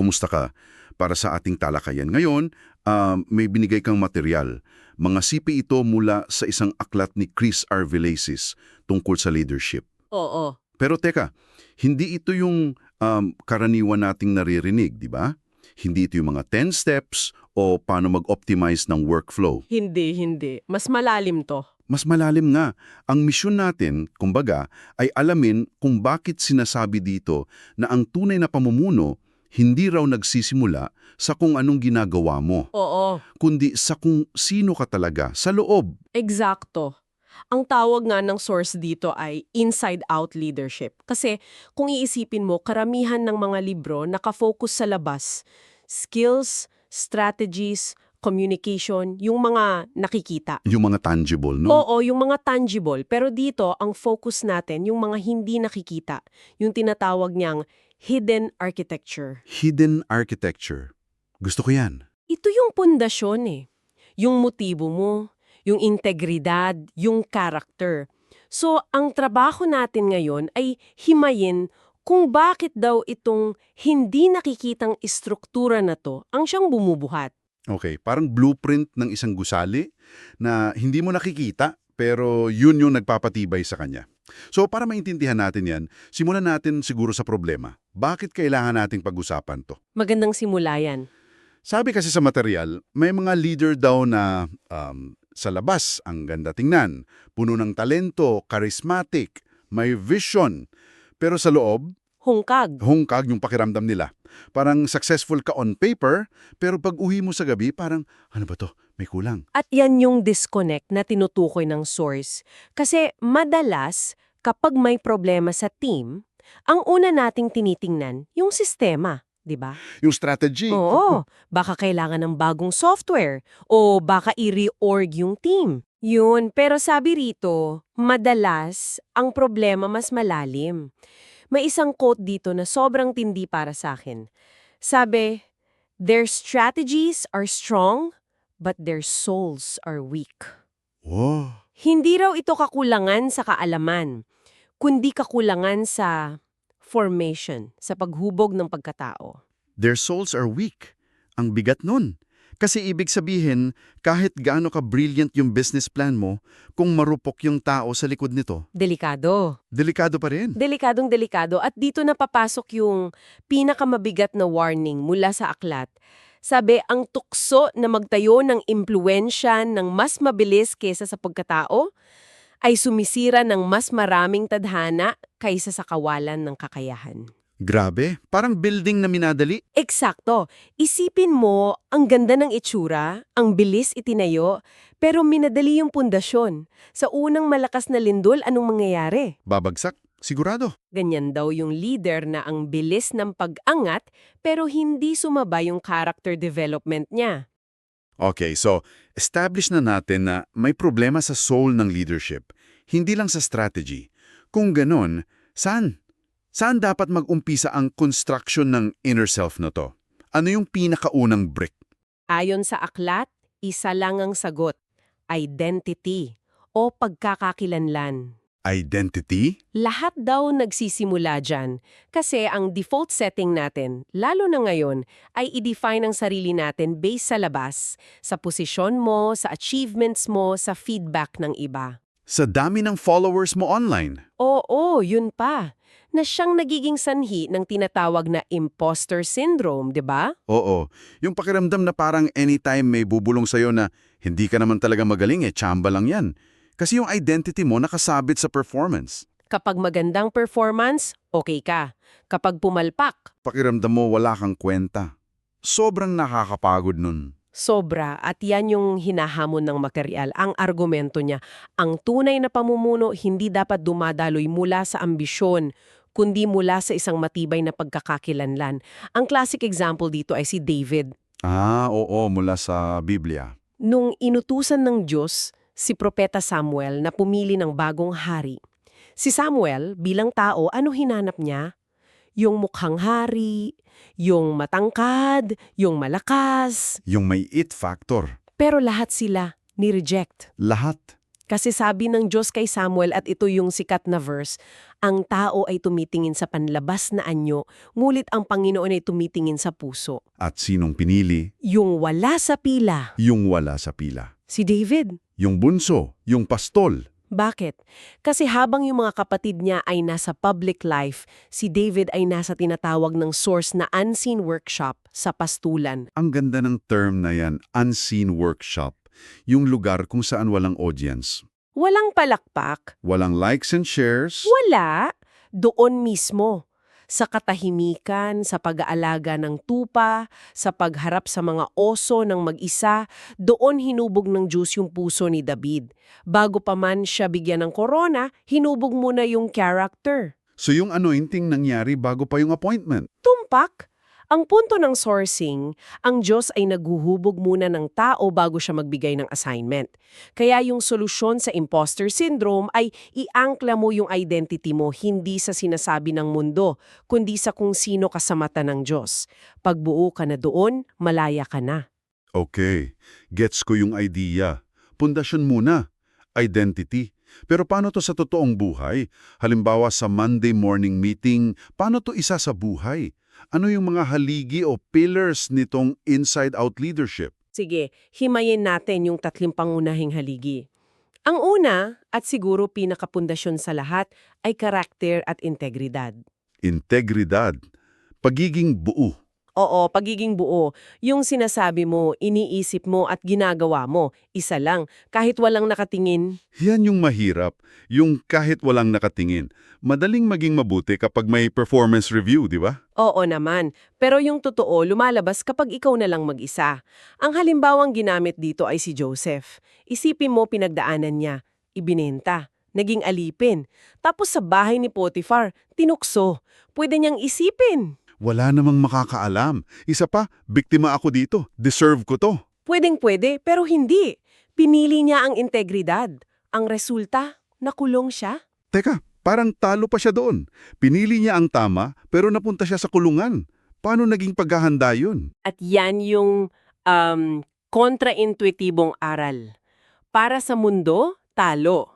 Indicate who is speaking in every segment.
Speaker 1: kumusta ka? Para sa ating talakayan ngayon, ah, may binigay kang material. Mga sipi ito mula sa isang aklat ni Chris R. Villasis tungkol sa leadership.
Speaker 2: Oo.
Speaker 1: Pero teka, hindi ito yung um, karaniwan nating naririnig, di ba? Hindi ito yung mga 10 steps o paano mag-optimize ng workflow.
Speaker 2: Hindi, hindi. Mas malalim to.
Speaker 1: Mas malalim nga, ang misyon natin, kumbaga, ay alamin kung bakit sinasabi dito na ang tunay na pamumuno hindi raw nagsisimula sa kung anong ginagawa mo,
Speaker 2: Oo.
Speaker 1: kundi sa kung sino ka talaga sa loob.
Speaker 2: Eksakto. Ang tawag nga ng source dito ay inside-out leadership. Kasi kung iisipin mo, karamihan ng mga libro nakafocus sa labas. Skills, strategies, communication, yung mga nakikita.
Speaker 1: Yung mga tangible, no?
Speaker 2: Oo, yung mga tangible. Pero dito, ang focus natin, yung mga hindi nakikita. Yung tinatawag niyang hidden architecture.
Speaker 1: Hidden architecture. Gusto ko yan.
Speaker 2: Ito yung pundasyon eh. Yung motibo mo, yung integridad, yung character. So, ang trabaho natin ngayon ay himayin kung bakit daw itong hindi nakikitang istruktura na to ang siyang bumubuhat.
Speaker 1: Okay, parang blueprint ng isang gusali na hindi mo nakikita pero yun yung nagpapatibay sa kanya. So para maintindihan natin yan, simulan natin siguro sa problema. Bakit kailangan nating pag-usapan to?
Speaker 2: Magandang simula yan.
Speaker 1: Sabi kasi sa material, may mga leader daw na um, sa labas ang ganda tingnan, puno ng talento, charismatic, may vision. Pero sa loob,
Speaker 2: Hungkag.
Speaker 1: hungkag yung pakiramdam nila. Parang successful ka on paper, pero pag uwi mo sa gabi, parang, ano ba to? May kulang.
Speaker 2: At yan yung disconnect na tinutukoy ng source. Kasi madalas, kapag may problema sa team, ang una nating tinitingnan, yung sistema, di ba?
Speaker 1: Yung strategy.
Speaker 2: Oo, baka kailangan ng bagong software o baka i-reorg yung team. Yun, pero sabi rito, madalas ang problema mas malalim. May isang quote dito na sobrang tindi para sa akin. Sabi, Their strategies are strong, but their souls are weak.
Speaker 1: Wow.
Speaker 2: Hindi raw ito kakulangan sa kaalaman, kundi kakulangan sa formation, sa paghubog ng pagkatao.
Speaker 1: Their souls are weak. Ang bigat nun. Kasi ibig sabihin, kahit gaano ka brilliant yung business plan mo, kung marupok yung tao sa likod nito,
Speaker 2: Delikado.
Speaker 1: delikado pa rin.
Speaker 2: Delikadong delikado at dito na papasok yung pinakamabigat na warning mula sa aklat. Sabi, ang tukso na magtayo ng impluensya ng mas mabilis kesa sa pagkatao ay sumisira ng mas maraming tadhana kaysa sa kawalan ng kakayahan.
Speaker 1: Grabe, parang building na minadali.
Speaker 2: Eksakto. Isipin mo, ang ganda ng itsura, ang bilis itinayo, pero minadali yung pundasyon. Sa unang malakas na lindol, anong mangyayari?
Speaker 1: Babagsak, sigurado.
Speaker 2: Ganyan daw yung leader na ang bilis ng pag-angat pero hindi sumaba yung character development niya.
Speaker 1: Okay, so establish na natin na may problema sa soul ng leadership, hindi lang sa strategy. Kung ganon, saan? Saan dapat mag-umpisa ang construction ng inner self na to? Ano yung pinakaunang brick?
Speaker 2: Ayon sa aklat, isa lang ang sagot, identity o pagkakakilanlan.
Speaker 1: Identity?
Speaker 2: Lahat daw nagsisimula dyan kasi ang default setting natin, lalo na ngayon, ay i-define ang sarili natin based sa labas, sa posisyon mo, sa achievements mo, sa feedback ng iba.
Speaker 1: Sa dami ng followers mo online.
Speaker 2: Oo, yun pa. Na siyang nagiging sanhi ng tinatawag na imposter syndrome, di ba?
Speaker 1: Oo, yung pakiramdam na parang anytime may bubulong sa'yo na hindi ka naman talaga magaling eh, chamba lang yan. Kasi yung identity mo nakasabit sa performance.
Speaker 2: Kapag magandang performance, okay ka. Kapag pumalpak,
Speaker 1: Pakiramdam mo wala kang kwenta. Sobrang nakakapagod nun.
Speaker 2: sobra at yan yung hinahamon ng material, ang argumento niya. Ang tunay na pamumuno hindi dapat dumadaloy mula sa ambisyon, kundi mula sa isang matibay na pagkakakilanlan. Ang classic example dito ay si David.
Speaker 1: Ah, oo, mula sa Biblia.
Speaker 2: Nung inutusan ng Diyos si Propeta Samuel na pumili ng bagong hari, si Samuel bilang tao, ano hinanap niya? Yung mukhang hari, yung matangkad, yung malakas.
Speaker 1: Yung may it factor.
Speaker 2: Pero lahat sila ni-reject.
Speaker 1: Lahat.
Speaker 2: Kasi sabi ng Diyos kay Samuel at ito yung sikat na verse, ang tao ay tumitingin sa panlabas na anyo, ngulit ang Panginoon ay tumitingin sa puso.
Speaker 1: At sinong pinili?
Speaker 2: Yung wala sa pila.
Speaker 1: Yung wala sa pila.
Speaker 2: Si David.
Speaker 1: Yung bunso, yung pastol.
Speaker 2: Bakit? Kasi habang yung mga kapatid niya ay nasa public life, si David ay nasa tinatawag ng source na unseen workshop sa pastulan.
Speaker 1: Ang ganda ng term na yan, unseen workshop. Yung lugar kung saan walang audience.
Speaker 2: Walang palakpak,
Speaker 1: Walang likes and shares.
Speaker 2: wala, doon mismo. Sa katahimikan, sa pag-aalaga ng tupa, sa pagharap sa mga oso ng mag-isa, doon hinubog ng Diyos yung puso ni David. Bago pa man siya bigyan ng korona, hinubog muna yung character.
Speaker 1: So yung anointing nangyari bago pa yung appointment.
Speaker 2: Tumpak. Ang punto ng sourcing, ang Diyos ay naghuhubog muna ng tao bago siya magbigay ng assignment. Kaya yung solusyon sa imposter syndrome ay iangkla mo yung identity mo hindi sa sinasabi ng mundo, kundi sa kung sino ka sa mata ng Diyos. Pagbuo ka na doon, malaya ka na.
Speaker 1: Okay, gets ko yung idea. Pundasyon muna. Identity. Pero paano to sa totoong buhay? Halimbawa sa Monday morning meeting, paano to isa sa buhay? Ano yung mga haligi o pillars nitong inside-out leadership?
Speaker 2: Sige, himayin natin yung tatlong pangunahing haligi. Ang una, at siguro pinakapundasyon sa lahat, ay karakter at integridad.
Speaker 1: Integridad. Pagiging buo.
Speaker 2: Oo, pagiging buo. Yung sinasabi mo, iniisip mo at ginagawa mo, isa lang, kahit walang nakatingin.
Speaker 1: Yan yung mahirap, yung kahit walang nakatingin. Madaling maging mabuti kapag may performance review, di ba?
Speaker 2: Oo naman, pero yung totoo lumalabas kapag ikaw na lang mag-isa. Ang halimbawang ginamit dito ay si Joseph. Isipin mo pinagdaanan niya, ibinenta, naging alipin. Tapos sa bahay ni Potiphar, tinukso. Pwede niyang isipin.
Speaker 1: Wala namang makakaalam. Isa pa, biktima ako dito. Deserve ko to.
Speaker 2: Pwedeng pwede, pero hindi. Pinili niya ang integridad. Ang resulta, nakulong siya.
Speaker 1: Teka, parang talo pa siya doon. Pinili niya ang tama, pero napunta siya sa kulungan. Paano naging paghahanda yun?
Speaker 2: At yan yung um, kontra-intuitibong aral. Para sa mundo, talo.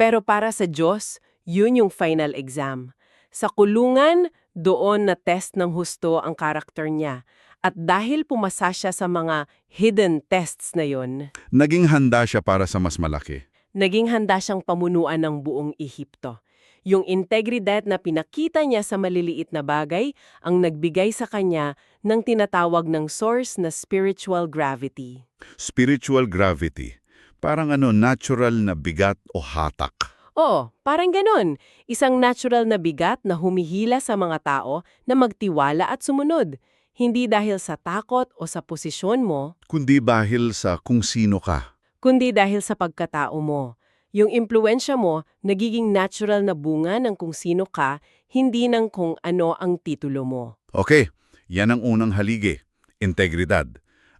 Speaker 2: Pero para sa Diyos, yun yung final exam. Sa kulungan, doon na test ng husto ang karakter niya. At dahil pumasa siya sa mga hidden tests na yon,
Speaker 1: Naging handa siya para sa mas malaki.
Speaker 2: naging handa siyang pamunuan ng buong Ehipto. Yung integridad na pinakita niya sa maliliit na bagay ang nagbigay sa kanya ng tinatawag ng source na spiritual gravity.
Speaker 1: Spiritual gravity. Parang ano, natural na bigat o hatak.
Speaker 2: Oo, parang ganun. Isang natural na bigat na humihila sa mga tao na magtiwala at sumunod. Hindi dahil sa takot o sa posisyon mo,
Speaker 1: Kundi dahil sa kung sino ka.
Speaker 2: kundi dahil sa pagkatao mo. Yung impluensya mo, nagiging natural na bunga ng kung sino ka, hindi ng kung ano ang titulo mo.
Speaker 1: Okay, yan ang unang haligi. Integridad.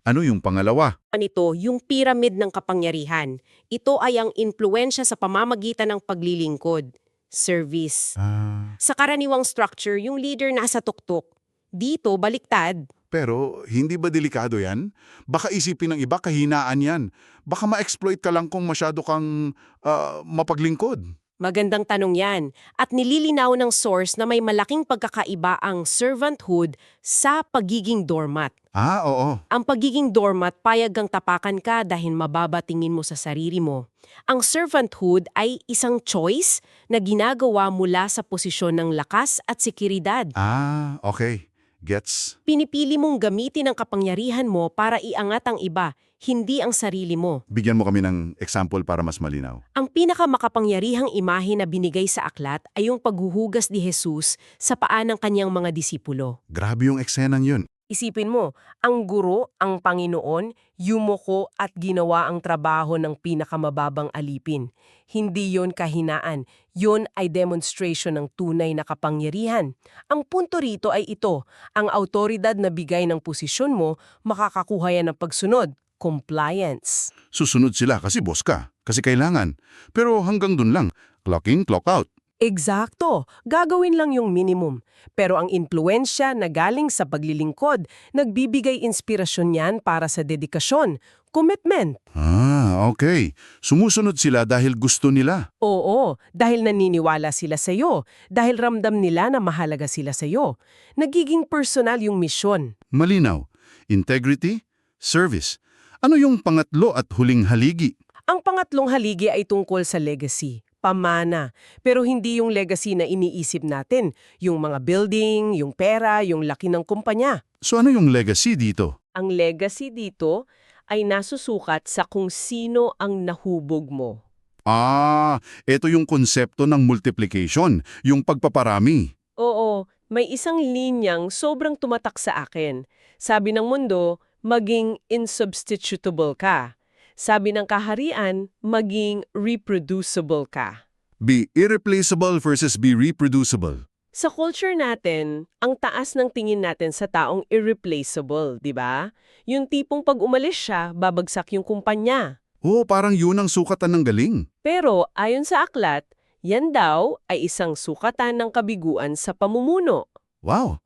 Speaker 1: Ano yung pangalawa?
Speaker 2: Nito, yung pyramid ng kapangyarihan. Ito ay ang impluensya sa pamamagitan ng paglilingkod. Service.
Speaker 1: Ah,
Speaker 2: Sa karaniwang structure, yung leader nasa tuktok. Dito, baliktad.
Speaker 1: pero hindi ba delikado yan? Baka isipin ng iba kahinaan yan. Baka ma-exploit ka lang kung masyado kang ah, mapaglingkod.
Speaker 2: Magandang tanong yan. At nililinaw ng source na may malaking pagkakaiba ang servanthood sa pagiging doormat.
Speaker 1: Ah, oo.
Speaker 2: Ang pagiging doormat, payag kang tapakan ka dahil mababa tingin mo sa sarili mo. Ang servanthood ay isang choice na ginagawa mula sa posisyon ng lakas at sekiridad.
Speaker 1: Ah, okay. Gets.
Speaker 2: Pinipili mong gamitin ang kapangyarihan mo para iangat ang iba, hindi ang sarili mo.
Speaker 1: Bigyan mo kami ng example para mas malinaw.
Speaker 2: Ang pinakamakapangyarihang imahe na binigay sa aklat ay yung paghuhugas ni Jesus sa paa ng kanyang mga disipulo.
Speaker 1: Grabe yung eksenang yun.
Speaker 2: Isipin mo, ang guro, ang Panginoon, yumuko at ginawa ang trabaho ng pinakamababang alipin. Hindi yon kahinaan, yon ay demonstration ng tunay na kapangyarihan. Ang punto rito ay ito, ang autoridad na bigay ng posisyon mo, makakakuha yan ng pagsunod, compliance.
Speaker 1: Susunod sila kasi boss ka, kasi kailangan. Pero hanggang dun lang, clock in, clock out.
Speaker 2: Eksakto, gagawin lang yung minimum. Pero ang impluensya na galing sa paglilingkod, nagbibigay inspirasyon yan para sa dedikasyon, commitment.
Speaker 1: Ah, okay. Sumusunod sila dahil gusto nila.
Speaker 2: Oo, dahil naniniwala sila sa iyo, dahil ramdam nila na mahalaga sila sa iyo. Nagiging personal yung misyon.
Speaker 1: Malinaw. Integrity, service. Ano yung pangatlo at huling haligi?
Speaker 2: Ang pangatlong haligi ay tungkol sa legacy, pamana. Pero hindi yung legacy na iniisip natin, yung mga building, yung pera, yung laki ng kumpanya.
Speaker 1: So ano yung legacy dito?
Speaker 2: Ang legacy dito ay nasusukat sa kung sino ang nahubog mo.
Speaker 1: Ah, ito yung konsepto ng multiplication, yung pagpaparami.
Speaker 2: Oo, may isang linyang sobrang tumatak sa akin. Sabi ng mundo, maging insubstitutable ka. Sabi ng kaharian, maging reproducible ka.
Speaker 1: Be irreplaceable versus be reproducible.
Speaker 2: Sa culture natin, ang taas ng tingin natin sa taong irreplaceable, di ba? Yung tipong pag umalis siya, babagsak yung kumpanya.
Speaker 1: Oh, parang yun ang sukatan ng galing.
Speaker 2: Pero ayon sa aklat, yan daw ay isang sukatan ng kabiguan sa pamumuno.
Speaker 1: Wow!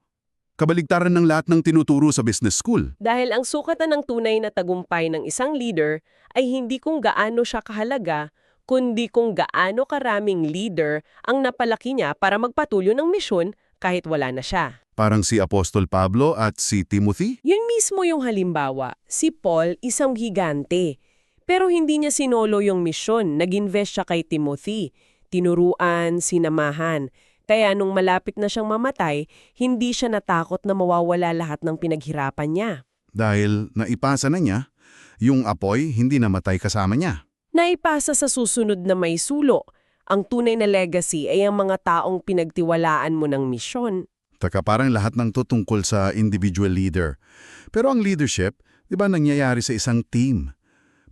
Speaker 1: Kabaligtaran ng lahat ng tinuturo sa business school.
Speaker 2: Dahil ang sukatan ng tunay na tagumpay ng isang leader ay hindi kung gaano siya kahalaga, kundi kung gaano karaming leader ang napalaki niya para magpatuloy ng misyon kahit wala na siya.
Speaker 1: Parang si Apostol Pablo at si Timothy.
Speaker 2: Yun mismo yung halimbawa. Si Paul, isang gigante. Pero hindi niya sinolo yung misyon. Nag-invest siya kay Timothy. Tinuruan, sinamahan. Kaya nung malapit na siyang mamatay, hindi siya natakot na mawawala lahat ng pinaghirapan niya.
Speaker 1: Dahil naipasa na niya, yung apoy hindi namatay kasama niya.
Speaker 2: Naipasa sa susunod na may sulo. Ang tunay na legacy ay ang mga taong pinagtiwalaan mo ng misyon.
Speaker 1: Taka parang lahat ng tutungkol sa individual leader. Pero ang leadership, di ba nangyayari sa isang team?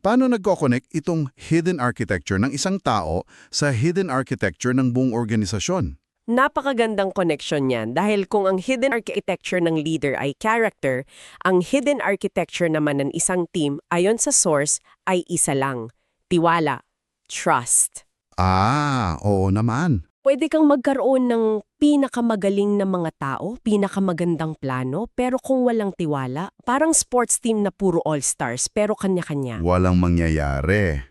Speaker 1: Paano nagkoconnect itong hidden architecture ng isang tao sa hidden architecture ng buong organisasyon?
Speaker 2: Napakagandang connection niyan dahil kung ang hidden architecture ng leader ay character, ang hidden architecture naman ng isang team ayon sa source ay isa lang, tiwala, trust.
Speaker 1: Ah, oo naman.
Speaker 2: Pwede kang magkaroon ng pinakamagaling na mga tao, pinakamagandang plano, pero kung walang tiwala, parang sports team na puro all-stars pero kanya-kanya.
Speaker 1: Walang mangyayari.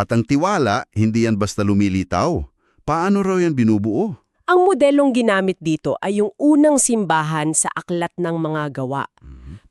Speaker 1: At ang tiwala, hindi yan basta lumilitaw. Paano raw yan binubuo?
Speaker 2: Ang modelong ginamit dito ay yung unang simbahan sa aklat ng mga gawa.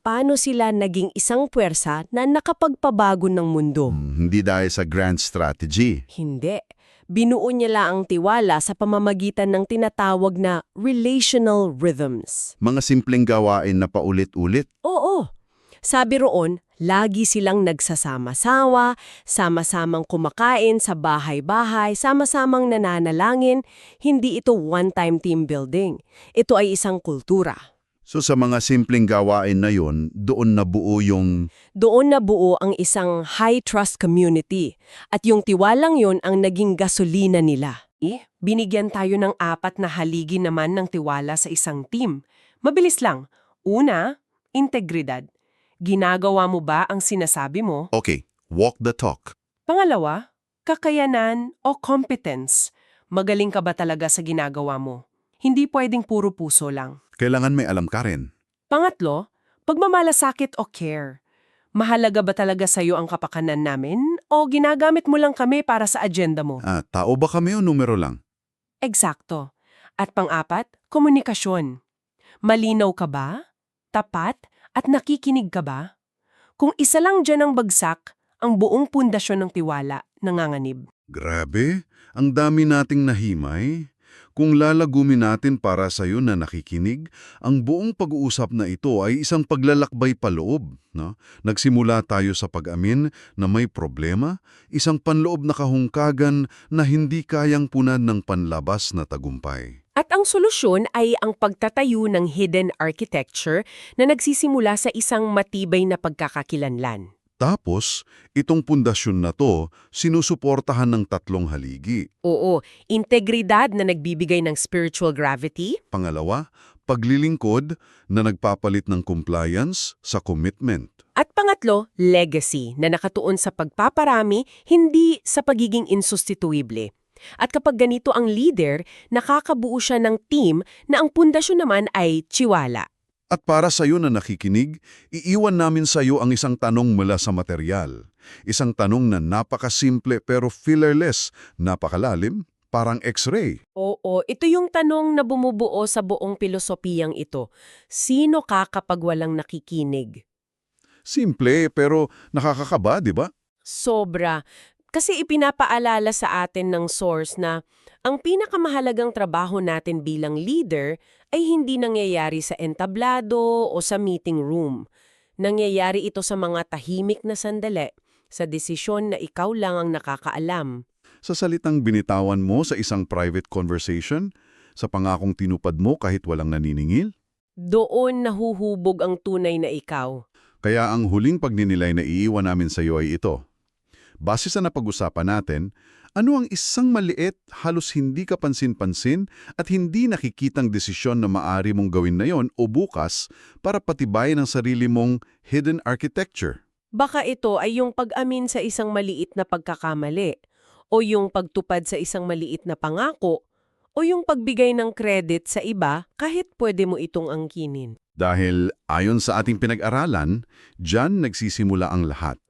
Speaker 2: Paano sila naging isang puwersa na nakapagpabago ng mundo?
Speaker 1: Hmm, Hindi dahil sa grand strategy.
Speaker 2: Hindi. Binuo niya lang ang tiwala sa pamamagitan ng tinatawag na relational rhythms.
Speaker 1: Mga simpleng gawain na paulit-ulit.
Speaker 2: Oo. Sabi roon, lagi silang nagsasama-sawa, sama-samang kumakain sa bahay-bahay, sama-samang nananalangin. Hindi ito one-time team building. Ito ay isang kultura.
Speaker 1: So sa mga simpleng gawain na yon, doon nabuo yung
Speaker 2: Doon nabuo ang isang high-trust community at yung tiwalang yon ang naging gasolina nila. Eh, binigyan tayo ng apat na haligi naman ng tiwala sa isang team. Mabilis lang. Una, integridad. Ginagawa mo ba ang sinasabi mo?
Speaker 1: Okay, walk the talk.
Speaker 2: Pangalawa, kakayanan o competence. Magaling ka ba talaga sa ginagawa mo? Hindi pwedeng puro puso lang.
Speaker 1: Kailangan may alam ka rin.
Speaker 2: Pangatlo, pagmamalasakit o care. Mahalaga ba talaga sa'yo ang kapakanan namin o ginagamit mo lang kami para sa agenda mo?
Speaker 1: Ah, tao ba kami o numero lang?
Speaker 2: Eksakto. At pang-apat, komunikasyon. Malinaw ka ba? Tapat? At nakikinig ka ba? Kung isa lang dyan ang bagsak, ang buong pundasyon ng tiwala nanganganib.
Speaker 1: Grabe, ang dami nating nahimay. Kung lalagumin natin para sa'yo na nakikinig, ang buong pag-uusap na ito ay isang paglalakbay paloob. No? Nagsimula tayo sa pag-amin na may problema, isang panloob na kahungkagan na hindi kayang punan ng panlabas na tagumpay.
Speaker 2: At ang solusyon ay ang pagtatayo ng hidden architecture na nagsisimula sa isang matibay na pagkakakilanlan.
Speaker 1: Tapos, itong pundasyon na to, sinusuportahan ng tatlong haligi.
Speaker 2: Oo, integridad na nagbibigay ng spiritual gravity,
Speaker 1: Pangalawa, paglilingkod na nagpapalit ng compliance sa commitment.
Speaker 2: at pangatlo, legacy na nakatuon sa pagpaparami, hindi sa pagiging insustituible. At kapag ganito ang leader, nakakabuo siya ng team na ang pundasyon naman ay chiwala.
Speaker 1: At para sa iyo na nakikinig, iiwan namin sa iyo ang isang tanong mula sa material. Isang tanong na napakasimple pero fillerless, napakalalim, parang x-ray.
Speaker 2: Oo, ito yung tanong na bumubuo sa buong pilosopiyang ito. Sino ka kapag walang nakikinig?
Speaker 1: Simple pero nakakakaba, di ba?
Speaker 2: Sobra. Kasi ipinapaalala sa atin ng source na ang pinakamahalagang trabaho natin bilang leader ay hindi nangyayari sa entablado o sa meeting room. Nangyayari ito sa mga tahimik na sandali, sa desisyon na ikaw lang ang nakakaalam.
Speaker 1: Sa salitang binitawan mo sa isang private conversation, sa pangakong tinupad mo kahit walang naniningil,
Speaker 2: Doon nahuhubog ang tunay na ikaw.
Speaker 1: Kaya ang huling pagninilay na iiwan namin sa iyo ay ito. Base sa napag-usapan natin, ano ang isang maliit, halos hindi kapansin-pansin at hindi nakikitang desisyon na maari mong gawin na yon o bukas para patibayin ang sarili mong hidden architecture?
Speaker 2: Baka ito ay yung pag-amin sa isang maliit na pagkakamali, o yung pagtupad sa isang maliit na pangako, o yung pagbigay ng credit sa iba kahit pwede mo itong angkinin.
Speaker 1: Dahil ayon sa ating pinag-aralan, dyan nagsisimula ang lahat.